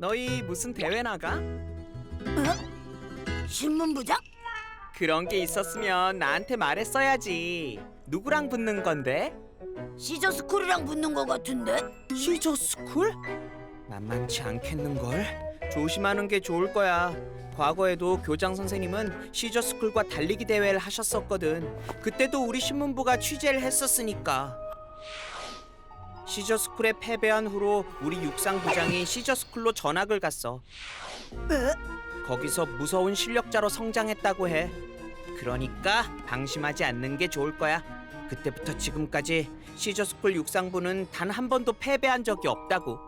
너희 무슨 대회 나가? 신문부장? 그런 게 있었으면 나한테 말했어야지. 누구랑 붙는 건데? 시저 스쿨이랑 붙는 거 같은데? 시저 스쿨? 만만치 않겠는걸. 조심하는 게 좋을 거야. 과거에도 교장 선생님은 시저 스쿨과 달리기 대회를 하셨었거든. 그때도 우리 신문부가 취재를 했었으니까. 시저 스쿨에 패배한 후로 우리 육상 부장이 시저 스쿨로 전학을 갔어. 거기서 무서운 실력자로 성장했다고 해. 그러니까 방심하지 않는 게 좋을 거야. 그때부터 지금까지 시저스쿨 육상부는 단 한 번도 패배한 적이 없다고.